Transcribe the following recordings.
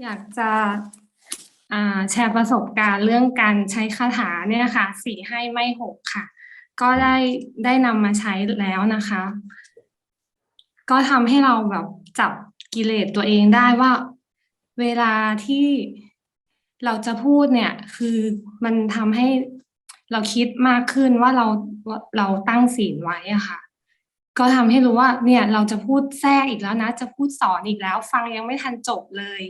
อยากจะแชร์ประสบการณ์เรื่องการใช้คาถาเนี่ยค่ะสี่ให้ไม่หกค่ะ ก็ได้ได้นำมาใช้แล้วนะคะ ก็ทำให้เราแบบจับกิเลสตัวเองได้ว่า เวลาที่เราจะพูดเนี่ย คือมันทำให้เราคิดมากขึ้นว่าเราว่าเราตั้งศีลไว้อะค่ะ ก็ทำให้รู้ว่าเนี่ยเราจะพูดแทรกอีกแล้วนะ จะพูดสอนอีกแล้ว ฟังยังไม่ทันจบเลย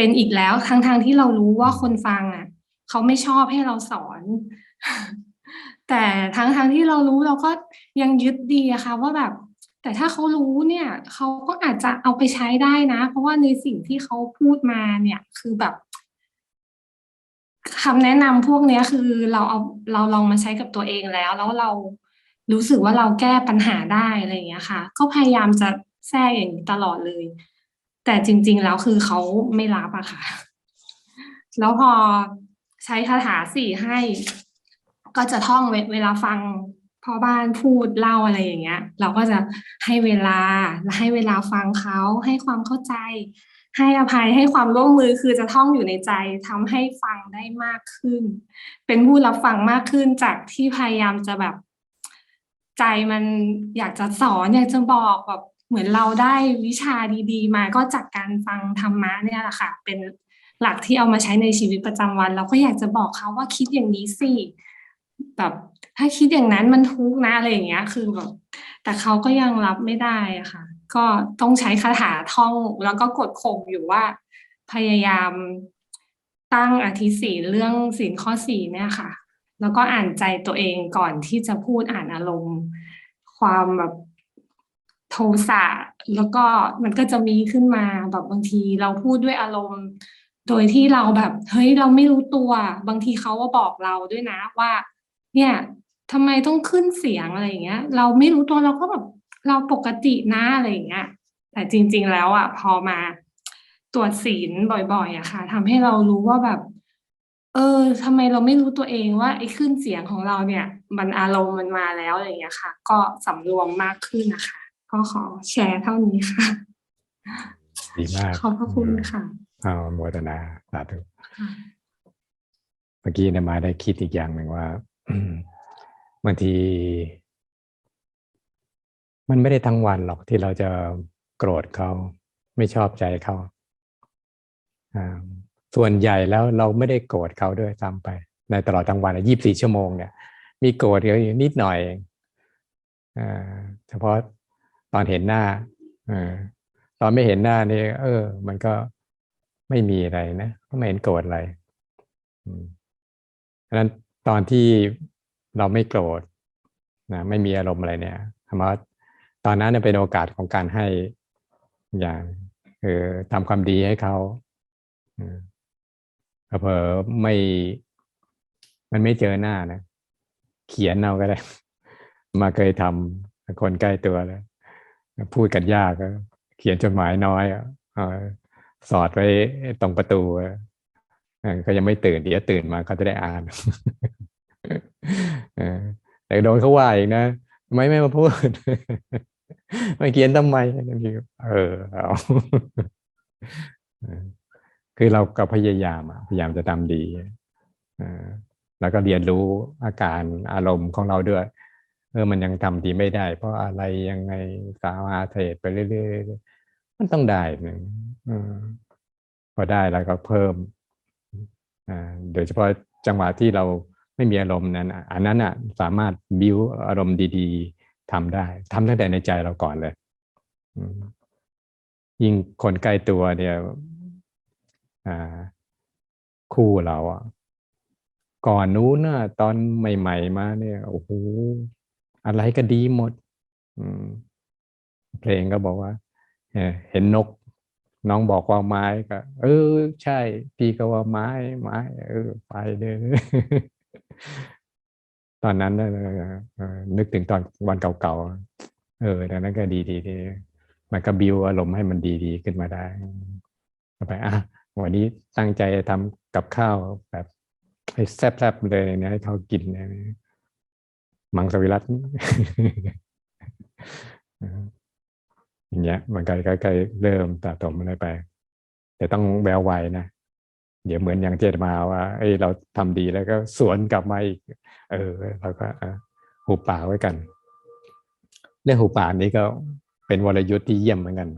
เป็นอีกแล้วทั้งทางๆที่เรารู้ว่าคนฟังอะเขาไม่ชอบให้เราสอน แต่ทั้งทางๆที่เรารู้เราก็ยังยึดดีอะค่ะ ว่าแบบ แต่ถ้าเขารู้เนี่ยเขาก็อาจจะเอาไปใช้ได้นะ เพราะว่าในสิ่งที่เขาพูดมาเนี่ย คือแบบคำแนะนำพวกนี้คือเราเอาเราลองมาใช้กับตัวเองแล้ว แล้วเรารู้สึกว่าเราแก้ปัญหาได้อะไรอย่างเงี้ยค่ะ ก็พยายามจะแทรกอย่างนี้ตลอดเลย แต่จริง ๆ แล้วคือเขาไม่รับอะค่ะ แล้วพอใช้คาถาสี่ให้ ก็จะท่องเวเวลาฟังพ่อบ้านพูดเล่าอะไรอย่างเงี้ย เราก็จะให้เวลาและให้เวลาฟังเขาให้ความเข้าใจ ให้อภัยให้ความร่วมมือคือจะท่องอยู่ในใจทำให้ฟังได้มากขึ้น เป็นผู้รับฟังมากขึ้นจากที่พยายามจะแบบ ใจมันอยากจะสอนอยากจะบอกแบบ เหมือนเราได้วิชาดีๆ มาก็จากการฟังธรรมะเนี่ยแหละค่ะ เป็นหลักที่เอามาใช้ในชีวิตประจำวัน เราก็อยากจะบอกเขาว่าคิดอย่างนี้สิแบบถ้าคิดอย่างนั้นมันทุกข์นะอะไรอย่างเงี้ย คือแบบแต่เขาก็ยังรับไม่ได้อะค่ะ ก็ต้องใช้คาถาท่องแล้วก็กดข่มอยู่ว่า พยายามตั้งอธิศีเรื่องศีลข้อสี่เนี่ยค่ะ แล้วก็อ่านใจตัวเองก่อนที่จะพูดอ่านอารมณ์ ความแบบ ทสะแล้วก็มันก็จะมีขึ้นมาแบบบางทีเราพูดด้วยอารมณ์ โดยที่เราแบบ เฮ้ยเราไม่รู้ตัว บางทีเขาว่าบอกเราด้วยนะว่า เนี่ยทำไมต้องขึ้นเสียงอะไรอย่างเงี้ย เราไม่รู้ตัวเราก็แบบเราปกตินะอะไรอย่างเงี้ย แต่จริง ๆ แล้วอะ พอมาตรวจศีลบ่อยๆอะค่ะทำให้เรารู้ว่าแบบ เออทำไมเราไม่รู้ตัวเองว่าไอ้ขึ้นเสียงของเราเนี่ย มันอารมณ์มันมาแล้วอะไรอย่างเงี้ยค่ะ ก็สำรวมมากขึ้นนะคะ ก็ขอแชร์เท่านี้ค่ะ ดีมาก ขอบพระคุณค่ะเอาโมทนาสาธุค่ะเมื่อกี้เนยมาได้คิดอีกอย่างหนึ่งว่าบางที มันไม่ได้ทั้งวันหรอกที่เราจะโกรธเขาไม่ชอบใจเขาอ่าส่วนใหญ่แล้วเราไม่ได้โกรธเขาด้วยซ้ำไป ในตลอดทั้งวันยี่บสี่ชั่วโมงเนี่ย มีโกรธเขาอยู่นิดหน่อยเองอ่าเฉพาะ ตอนเห็นหน้าอตอนไม่เห็นหน้านี่เออ มันก็ไม่มีอะไรนะก็ไม่เห็นโกรธอะไรเพราะฉะนั้นตอนที่เราไม่โกรธนะไม่มีอารมณ์อะไรเนี่ยธรรมะตอนนั้นเป็นโอกาสของการให้อย่างเออทำความดีให้เขาเผอไม่ มันไม่เจอหน้านะ เขียนเอาก็ได้ มาเคยทำคนใกล้ตัวแล้ว พูดกันยากเขียนจดหมายน้อยอสอดไว้ตรงประตูเขายังไม่ตื่นเดี๋ยวตื่นมาเขาจะได้อ่านแต่โดนเขาว่าอีกนะไม่ไม่มาพูดไม่เขียนทำไมเออเอาเอคือเราก็พยายามพยายามจะทำดีแล้วก็เรียนรู้อาการอารมณ์ของเราด้วย เออมันยังทำดีไม่ได้ เพราะอะไรยังไงสาวาเหตุไปเรื่อยๆมันต้องได้หนึ่งอมพอได้แล้วก็เพิ่มอ่าโดยเฉพาะจังหวะที่เราไม่มีอารมณ์นั้นอันนั้นอะสามารถบิวอารมณ์ดี ๆทำได้ทำตั้งแต่ในใจเราก่อนเลยยิ่งคนใกล้ตัวเนี่ยอ่าคู่เราอะก่อนนู้นน่ะตอนใหม่ ๆ มาเนี่ยโอ้โห อะไรก็ดีหมดเพลงก็บอกว่าเห็นนก น้องบอกว่าไม้ก็ เออ ใช่ พี่ก็ว่าไม้ ไม้ เออ ไปเลยตอนนั้นนึกถึงตอนวันเก่าๆเออดังนั้นก็ดีดีดีมันก็บิวอารมณ์ให้มันดีๆขึ้นมาได้ไปอะวันนี้ตั้งใจทำกับข้าวแบบให้แซ่บๆเลยนะให้เขากินนะ มังสวิรัตอย่างเงี้ยมันก็ใกล้ๆเริ่มตะตมอะไรไป แต่ต้องแววไวนะเดี๋ยวเหมือนอย่างเจตมาว่าเอ้ยเราทำดีแล้วก็สวนกลับมาอีก เออเราก็หูป่าไว้กัน เรื่องหูป่านี้ก็เป็นวรยุทธ์ที่เยี่ยมเหมือนกัน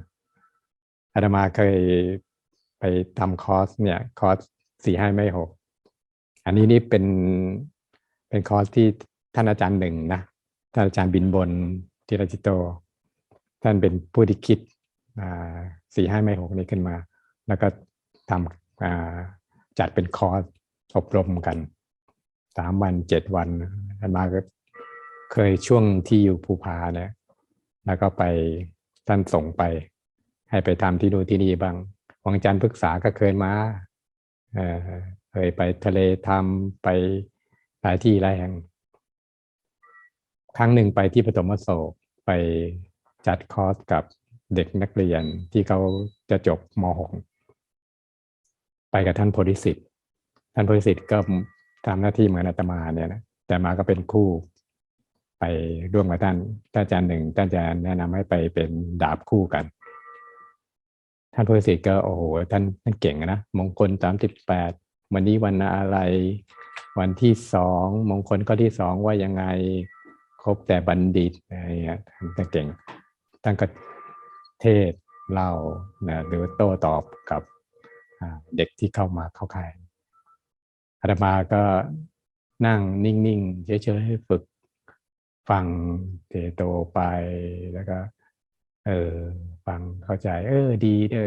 อาตมาเคยไปทำคอร์สเนี่ย คอร์สสี่ห้าไม่หกอันนี้นี่เป็นเป็นคอร์สที่ ท่านอาจารย์หนึ่งนะท่านอาจารย์บินบนจิรจิตโต ท่านเป็นผู้ที่คิดสี่ห้าไม่หกนี้ขึ้นมา แล้วก็ทำจัดเป็นคอร์สอบรมกันสามวันเจ็ดวันอาตมาก็เคยช่วงที่อยู่ภูพาเนี่ยแล้วก็ไปท่านส่งไป ให้ไปทำที่นู่นที่นี่บ้างวังจันทร์พฤกษาก็เคยมาเออเคยไปทะเลทำไปหลายที่หลายแห่ง ครั้งหนึ่งไปที่ปฐมโศกไปจัดคอร์สกับเด็กนักเรียนที่เขาจะจบม .6 ไปกับท่านโพธิสิทธิ์ท่านโพธิสิทธิ์ก็ทำหน้าที่เหมือนอาตมาเนี่ยนะแต่มาก็เป็นคู่ไปร่วมกับท่านท่านอาจารย์หนึ่งท่านอาจารย์แนะนำให้ไปเป็นดาบคู่กัน ท่านโพธิสิทธิ์ก็โอ้โหท่านท่านเก่งนะมงคลสามสิบแปดวันนี้วันอะไร วันที่สองมงคลข้อที่สองว่ายังไง ครบแต่บัณฑิตอะไรเงี้ยท่านเก่งท่านก็เทศเล่านะหรือโต้ตอบกับเด็กที่เข้ามาเข้าค่ายอาตมาก็นั่งนิ่งๆเฉยๆให้ฝึกฟังเตโตไปแล้วก็ เออฟังเข้าใจ เออ ดีเออ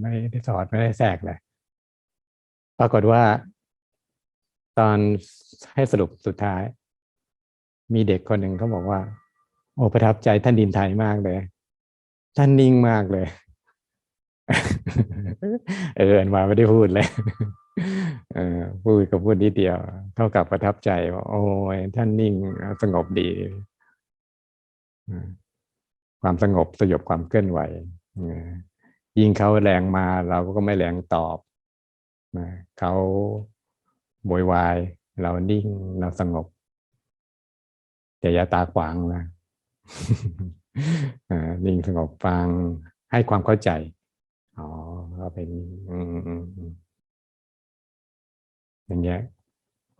ไม่ได้สอดไม่ได้แทรกเลยปรากฏว่า ตอนให้สรุปสุดท้าย มีเด็กคนหนึ่งเขาบอกว่า โอ้ประทับใจท่านดินไทยมากเลย ท่านนิ่งมากเลย เอออันมาไม่ได้พูดเลยเออพูดก็พูดนิดเดียว เท่ากับประทับใจว่าโอ้ยท่านนิ่งสงบดี ความสงบสยบความเคลื่อนไหวยิ่งเขาแรงมาเราก็ไม่แรงตอบเขาโวยวาย เรานิ่งเราสงบ แต่อย่าตาขวางนะนิ่งสงบฟังให้ความเข้าใจ อ๋อก็เป็นอืมอืมอืมอย่างเงี้ย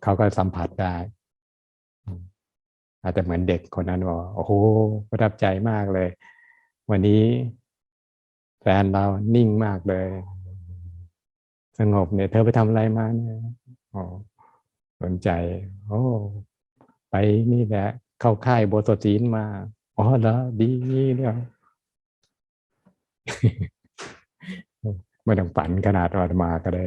เขาก็สัมผัสได้ อาจจะเหมือนเด็กคนนั้นว่าโอ้โหประทับใจมากเลย วันนี้แฟนเรานิ่งมากเลย สงบเนี่ย เธอไปทำอะไรมาเนี่ยอ๋อสนใจ โอ้ ไปนี่แหละ เข้าค่ายโบตถศีนมา อ๋อแล้วดีเนี่ยไม่ต้องฝันขนาดอาตมาก็ได้